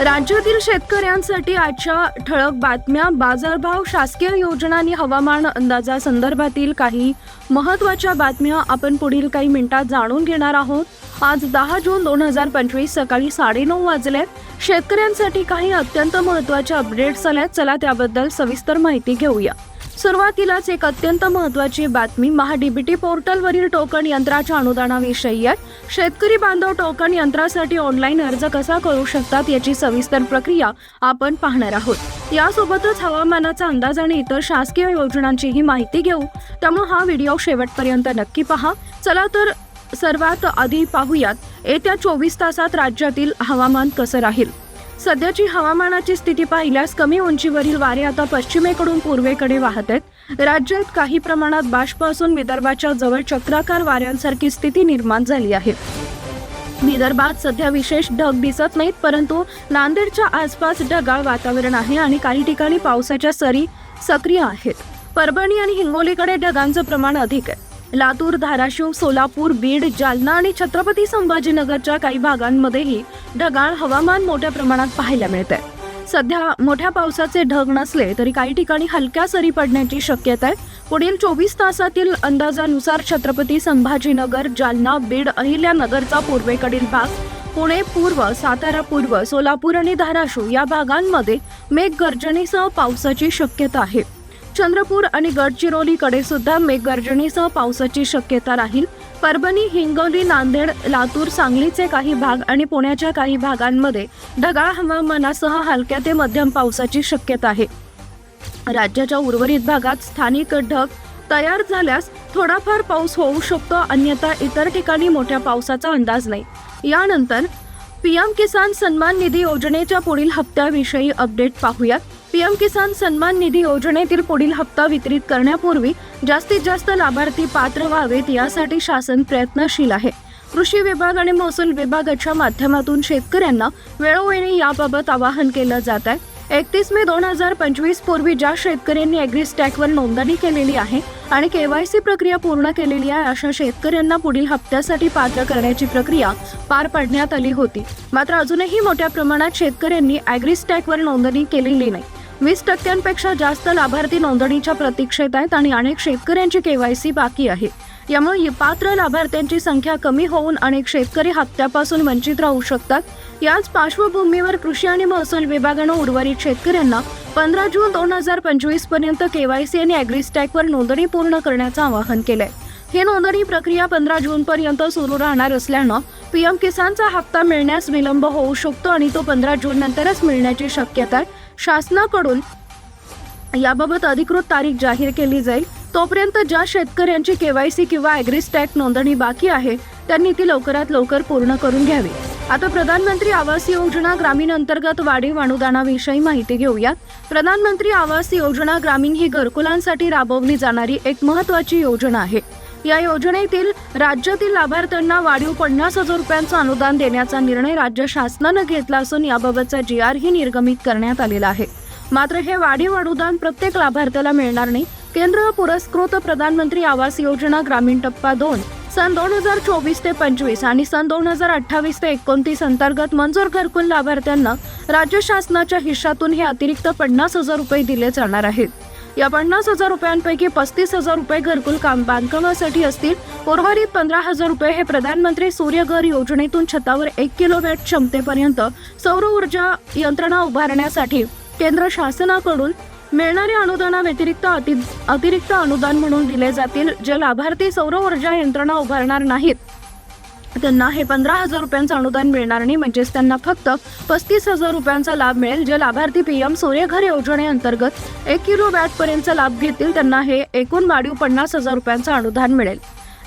राज्यातील शेतकऱ्यांसाठी आजच्या ठळक बातम्या. बाजारभाव शासकीय योजना आणि हवामान अंदाजासंदर्भातील काही महत्त्वाच्या बातम्या आपण पुढील काही मिनिटात जाणून घेणार आहोत. आज दहा जून दोन हजार पंचवीस सकाळी साडेनऊ वाजलेत. शेतकऱ्यांसाठी काही अत्यंत महत्त्वाच्या अपडेट्स आल्यात. चला त्याबद्दल सविस्तर माहिती घेऊया. सुरुवातीलाच एक अत्यंत महत्त्वाची बातमी महाडीबीटी पोर्टलवरील टोकन यंत्राच्या अनुदानाविषयी आहे. शेतकरी बांधव टोकन यंत्रासाठी ऑनलाईन अर्ज कसा करू शकतात याची सविस्तर प्रक्रिया आपण पाहणार आहोत. यासोबतच हवामानाचा अंदाज आणि इतर शासकीय योजनांचीही माहिती घेऊ. त्यामुळे हा व्हिडिओ शेवटपर्यंत नक्की पहा. चला तर सर्वात आधी पाहूयात येत्या चोवीस तासात राज्यातील हवामान कसं राहील? सध्याची हवामानाची स्थिती पाहिल्यास कमी उंचीवरील वारे आता पश्चिमेकडून पूर्वेकडे वाहत आहेत. राज्यात काही प्रमाणात बाष्प असून विदर्भाच्या जवळ चक्राकार वाऱ्यांसारखी स्थिती निर्माण झाली आहे. विदर्भात सध्या विशेष ढग दिसत नाहीत परंतु नांदेडच्या आसपास ढगाळ वातावरण आहे आणि काही ठिकाणी पावसाच्या सरी सक्रिय आहेत. परभणी आणि हिंगोलीकडे ढगांचं प्रमाण अधिक आहे. लातूर धाराशिव सोलापूर बीड जालना आणि छत्रपती संभाजीनगरच्या काही भागांमध्येही ढगाळ हवामान मोठ्या प्रमाणात पाहायला मिळत आहे सध्या मोठ्या पावसाचे ढग नसले तरी काही ठिकाणी हलक्या सरी पडण्याची शक्यता आहे. पुढील चोवीस तासातील अंदाजानुसार छत्रपती संभाजीनगर जालना बीड अहिल्यानगरचा पूर्वेकडील भाग पुणे पूर्व सातारा पूर्व सोलापूर आणि धाराशिव या भागांमध्ये मेघगर्जनेसह पावसाची शक्यता आहे. चंद्रपूर आणि गडचिरोलीकडे सुद्धा मेघगर्जनेसह पावसाची शक्यता राहील. परभणी हिंगोली नांदेड लातूर सांगलीचे काही भाग आणि पुण्याच्या काही भागांमध्ये ढगाळ हवामानासह हलक्या ते मध्यम पावसाची शक्यता आहे. राज्याच्या उर्वरित भागात स्थानिक ढग तयार झाल्यास थोडाफार पाऊस होऊ शकतो अन्यथा इतर ठिकाणी मोठ्या पावसाचा अंदाज नाही. यानंतर पीएम किसान सन्मान निधी योजनेच्या पुढील हप्त्याविषयी अपडेट पाहूयात. पीएम किसान सन्मान निधी योजनेतील पुढील हप्ता वितरित करण्यापूर्वी जास्तीत जास्त लाभार्थी पात्र व्हावेत यासाठी शासन प्रयत्नशील आहे. कृषी विभाग आणि महसूल विभागाच्या माध्यमातून शेतकऱ्यांना वेळोवेळी याबाबत आवाहन केलं जात आहे. एकतीस मे दोन हजार पंचवीस पूर्वी ज्या शेतकऱ्यांनी ॲग्रीस्टॅकवर नोंदणी केलेली आहे आणि केवायसी प्रक्रिया पूर्ण केलेली आहे अशा शेतकऱ्यांना पुढील हप्त्यासाठी पात्र करण्याची प्रक्रिया पार पाडण्यात आली होती. मात्र अजूनही मोठ्या प्रमाणात शेतकऱ्यांनी ॲग्रीस्टॅकवर नोंदणी केलेली नाही. वीस टक्क्यांपेक्षा जास्त लाभार्थी नोंदणीच्या प्रतीक्षेत आहेत आणि अनेक शेतकऱ्यांची केवायसी बाकी आहे. यामुळे पात्र लाभार्थ्यांची संख्या कमी होऊन अनेक शेतकरी हप्त्यापासून वंचित राहू शकतात. याच पार्श्वभूमीवर कृषी आणि महसूल विभागानं उर्वरित शेतकऱ्यांना पंधरा जून दोन हजार पंचवीसपर्यंत केवायसी आणि ॲग्रिस्टॅकवर नोंदणी पूर्ण करण्याचं आवाहन केलंय. ही नोंदणी प्रक्रिया पंधरा जून पर्यंत सुरू राहणार असल्यानं पीएम किसानचा हप्ता मिळण्यास विलंब होऊ शकतो आणि तो पंधरा जून नंतरच मिळण्याची शक्यता आहे. शासनाकडून याबाबत अधिकृत तारीख जाहीर केली जाईल. तोपर्यंत ज्या शेतकऱ्यांची केवायसी किंवा ॲग्रिस्टॅक नोंदणी बाकी आहे त्यांनी ती लवकरात लवकर पूर्ण करून घ्यावी. आता प्रधानमंत्री आवास योजना ग्रामीण अंतर्गत वाढीव अनुदानाविषयी माहिती घेऊयात प्रधानमंत्री आवास योजना ग्रामीण ही घरकुलांसाठी राबवली जाणारी एक महत्वाची योजना आहे. या योजनेतील राज्यातील लाभार्थ्यांना वाढीव पन्नास हजार रुपयांचं अनुदान देण्याचा निर्णय राज्य शासनानं घेतला असून याबाबतचा जी आरही निर्गमित करण्यात आलेला आहे. मात्र हे वाढीव अनुदान प्रत्येक लाभार्थ्याला मिळणार नाही. केंद्र पुरस्कृत प्रधानमंत्री आवास योजना ग्रामीण टप्पा दोन सन दोन हजार चोवीस ते पंचवीस आणि सन दोन हजार अठ्ठावीस ते एकोणतीस अंतर्गत मंजूर घरकुल लाभार्थ्यांना राज्य शासनाच्या हिश्शातून हे अतिरिक्त पन्नास हजार रुपये दिले जाणार आहेत. या पन्नास हजार रुपयांपैकी पस्तीस हजार रुपये घरकुल काम बांधकामासाठी असतील. उर्वरित पंधरा हजार रुपये हे प्रधानमंत्री सूर्यघर योजनेतून छतावर एक किलोवॅट क्षमतेपर्यंत सौर ऊर्जा यंत्रणा उभारण्यासाठी केंद्र शासनाकडून मिळणाऱ्या अनुदानाव्यतिरिक्त अति अतिरिक्त अनुदान म्हणून दिले जातील जे लाभार्थी सौर ऊर्जा यंत्रणा उभारणार नाहीत. त्यांना हे पंधरा हजार रुपयांचं अनुदान मिळणार नाही. म्हणजेच त्यांना फक्त पस्तीस हजार रुपयांचा लाभ मिळेल जे लाभार्थी पीएम सूर्यघर योजनेअंतर्गत एक किलो वॅटपर्यंतचा लाभ घेतील. त्यांना हे एकूण वाढीव पन्नास हजार रुपयांचं अनुदान मिळेल.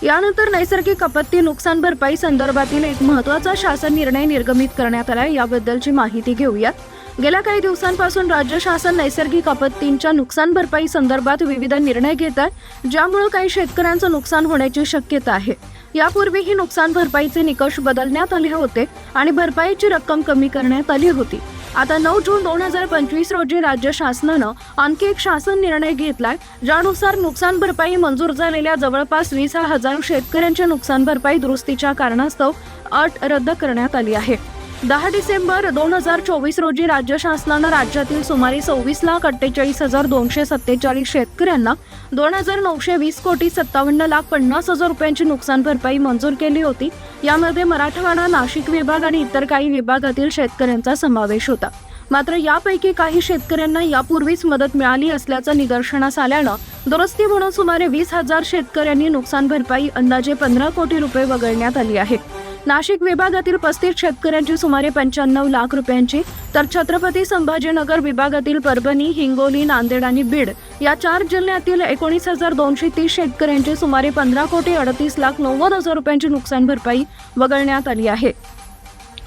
यानंतर नैसर्गिक आपत्ती नुकसान भरपाई संदर्भातील एक महत्त्वाचा शासन निर्णय निर्गमित करण्यात आला याबद्दलची माहिती घेऊयात. गेल्या काही दिवसांपासून राज्य शासन नैसर्गिक आपत्तींच्या नुकसान भरपाई संदर्भात विविध निर्णय घेत आहे. ज्यामुळे काही शेतकऱ्यांचं नुकसान होण्याची शक्यता आहे. यापूर्वी ही नुकसान भरपाईचे निकष बदलण्यात आले होते आणि भरपाईची रक्कम कमी करण्यात आली होती. आता नऊ जून दोन हजार पंचवीस रोजी राज्य शासनानं आणखी एक शासन निर्णय घेतलाय ज्यानुसार नुकसान भरपाई मंजूर झालेल्या जवळपास वीस हजार शेतकऱ्यांच्या नुकसान भरपाई दुरुस्तीच्या कारणास्तव अट रद्द करण्यात आली आहे. दहा डिसेंबर दोन हजार चोवीस रोजी राज्य शासनानं राज्यातील सुमारे सव्वीस लाख अठ्ठेचाळीस हजार दोनशे सत्तेचाळीस शेतकऱ्यांना दोन हजार नऊशे वीस कोटी सत्तावन्न लाख पन्नास हजार रुपयांची नुकसान भरपाई मंजूर केली होती. यामध्ये मराठवाडा नाशिक विभाग आणि इतर काही विभागातील शेतकऱ्यांचा समावेश होता. मात्र यापैकी काही शेतकऱ्यांना यापूर्वीच मदत मिळाली असल्याचं निदर्शनास आल्यानं दुरुस्ती म्हणून सुमारे वीस हजार शेतकऱ्यांनी नुकसान भरपाई अंदाजे पंधरा कोटी रुपये वगळण्यात आली आहे. नाशिक विभागातील पस्तीस शेतकऱ्यांची सुमारे पंच्याण्णव लाख रुपयांची तर छत्रपती संभाजीनगर विभागातील परभणी हिंगोली नांदेड आणि बीड या चार जिल्ह्यातील एकोणीस हजार दोनशे तीस शेतकऱ्यांची सुमारे पंधरा कोटी अडतीस लाख नव्वद हजार रुपयांची नुकसान भरपाई वगळण्यात आली आहे.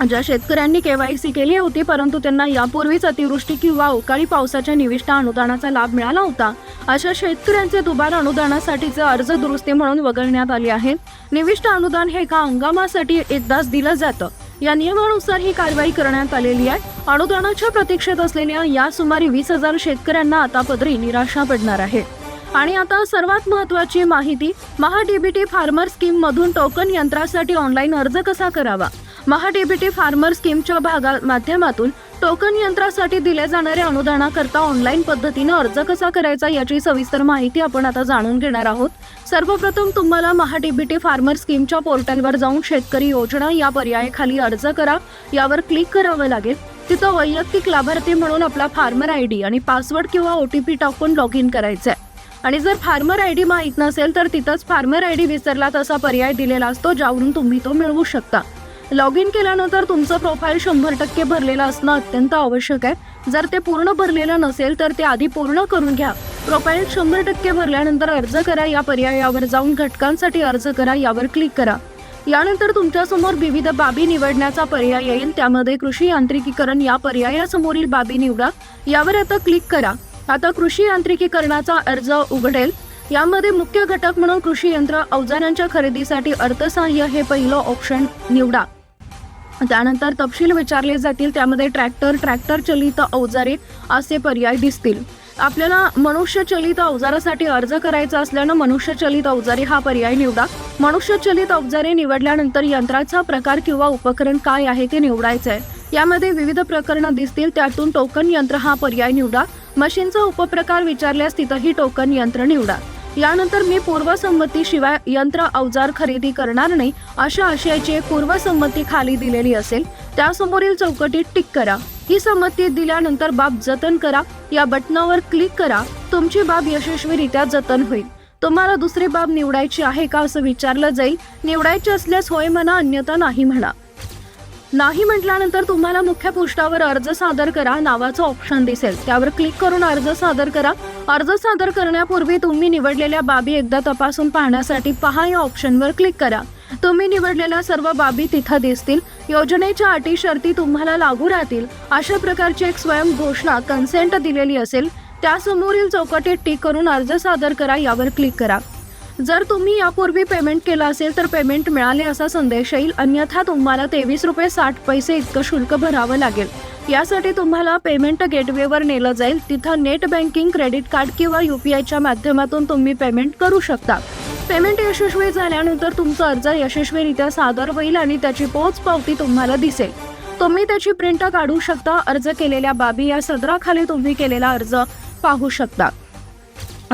ज्या शेतकऱ्यांनी केवायसी केली होती परंतु त्यांना यापूर्वीच अतिवृष्टी किंवा अवकाळी पावसाच्या निविष्ट अनुदानाचा लाभ मिळाला होता. अशा शेतकऱ्यांचे दुबार अनुदानासाठीचे अर्ज दुरुस्ती म्हणून वगळण्यात आले आहेत. निविष्ट अनुदान हे एका हंगामासाठी एकदाच दिलं जातं. या नियमानुसार ही कारवाई करण्यात आलेली आहे. अनुदानाच्या प्रतीक्षेत असलेल्या या सुमारे वीस हजार शेतकऱ्यांना आता पदरी निराशा पडणार आहे. आणि आता सर्वात महत्त्वाची माहिती महा डीबीटी फार्मर स्कीम मधून टोकन यंत्रासाठी ऑनलाईन अर्ज कसा करावा? महाडीबीटी फार्मर स्कीमच्या भागा माध्यमातून टोकन यंत्रासाठी दिल्या जाणाऱ्या अनुदानाकरता ऑनलाईन पद्धतीनं अर्ज कसा करायचा याची सविस्तर माहिती आपण आता जाणून घेणार आहोत. सर्वप्रथम तुम्हाला महाडीबीटी फार्मर स्कीमच्या पोर्टलवर जाऊन शेतकरी योजना या पर्यायाखाली अर्ज करा. यावर क्लिक करावं लागेल. तिथं वैयक्तिक लाभार्थी म्हणून आपला फार्मर आय डी आणि पासवर्ड किंवा ओ टी पी टाकून लॉग इन करायचं आहे आणि जर फार्मर आय डी माहीत नसेल तर तिथंच फार्मर आय डी विसरला तसा पर्याय दिलेला असतो ज्यावरून तुम्ही तो मिळवू शकता. लॉग इन केल्यानंतर तुमचं प्रोफाईल शंभर टक्के भरलेलं असणं अत्यंत आवश्यक आहे. जर ते पूर्ण भरलेलं नसेल तर ते आधी पूर्ण करून घ्या. प्रोफाईल शंभर टक्के भरल्यानंतर अर्ज करा या पर्यायावर जाऊन घटकांसाठी अर्ज करा यावर क्लिक करा. यानंतर तुमच्यासमोर विविध बाबी निवडण्याचा पर्याय येईल. त्यामध्ये कृषी यांत्रिकीकरण या पर्यायासमोरील बाबी निवडा. यावर आता क्लिक करा. आता कृषी यांत्रिकीकरणाचा अर्ज उघडेल. यामध्ये मुख्य घटक म्हणून कृषी यंत्र अवजारांच्या खरेदीसाठी अर्थसहाय्य हे पहिलं ऑप्शन निवडा. त्यानंतर तपशील विचारले जातील त्यामध्ये ट्रॅक्टर ट्रॅक्टर चलित अवजारे असे पर्याय दिसतील. आपल्याला मनुष्यचलित अवजारासाठी अर्ज करायचा असल्यानं मनुष्यचलित अवजारे हा पर्याय निवडा. मनुष्यचलित अवजारे निवडल्यानंतर यंत्राचा प्रकार किंवा उपकरण काय आहे ते निवडायचं आहे यामध्ये विविध प्रकरणं दिसतील त्यातून टोकन यंत्र हा पर्याय निवडा. मशीनचा उपप्रकार विचारल्यास तिथंही टोकन यंत्र निवडा. यानंतर मी पूर्वसंमतीशिवाय यंत्र अवजार खरेदी करणार नाही अशा आशयाची एक पूर्वसंमती खाली दिलेली असेल त्यासमोरील चौकटीत टिक करा. ही संमती दिल्यानंतर बाब जतन करा. या बटनावर क्लिक करा. तुमची बाब यशस्वीरित्या जतन होईल. तुम्हाला दुसरी बाब निवडायची आहे का असं विचारलं जाईल. निवडायची असल्यास होय म्हणा अन्यथा नाही म्हणा. नाही म्हटल्यानंतर तुम्हाला मुख्य पृष्ठावर अर्ज सादर करा नावाचं ऑप्शन दिसेल. त्यावर क्लिक करून अर्ज सादर करा. अर्ज सादर करण्यापूर्वी तुम्ही निवडलेल्या बाबी एकदा तपासून पाहण्यासाठी पहा या ऑप्शनवर क्लिक करा. तुम्ही निवडलेल्या सर्व बाबी तिथं दिसतील. योजनेच्या अटी शर्ती तुम्हाला लागू राहतील. अशा प्रकारची एक स्वयं घोषणा कन्सेंट दिलेली असेल त्यासमोरील चौकटीत टिक करून अर्ज सादर करा यावर क्लिक करा. जर तुम्ही यापूर्वी पेमेंट केलं असेल तर पेमेंट मिळाले असा संदेश येईल. अन्यथा तुम्हाला तेवीस रुपये साठ पैसे इतकं शुल्क भरावं लागेल. यासाठी तुम्हाला पेमेंट गेटवेवर नेलं जाईल. तिथं नेट बँकिंग क्रेडिट कार्ड किंवा यू पी आयच्या माध्यमातून तुम्ही पेमेंट करू शकता. पेमेंट यशस्वी झाल्यानंतर तुमचा अर्ज यशस्वीरित्या सादर होईल आणि त्याची पोच पावती तुम्हाला दिसेल. तुम्ही त्याची प्रिंट काढू शकता. अर्ज केलेल्या बाबी या सदराखाली तुम्ही केलेला अर्ज पाहू शकता.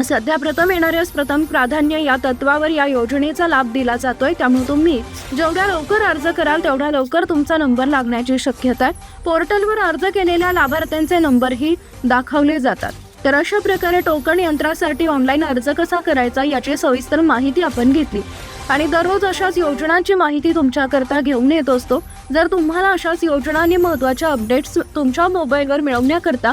सध्या प्रथम येणाऱ्यास प्रथम प्राधान्य या तत्वावर या योजनेचा लाभ दिला जातोय त्यामुळे तुम्ही जेवढ्या लवकर अर्ज कराल तेवढ्या लवकर तुमचा नंबर लागण्याची शक्यता आहे. पोर्टलवर अर्ज केलेल्या लाभार्थ्यांचे नंबरही दाखवले जातात. तर अशा प्रकारे टोकन यंत्रासाठी ऑनलाईन अर्ज कसा करायचा याची सविस्तर माहिती आपण घेतली. आणि दररोज अशाच योजनांची माहिती तुमच्याकरता घेऊन येत असतो. जर तुम्हाला अशाच योजना आणि महत्त्वाच्या अपडेट्स तुमच्या मोबाईलवर मिळवण्याकरता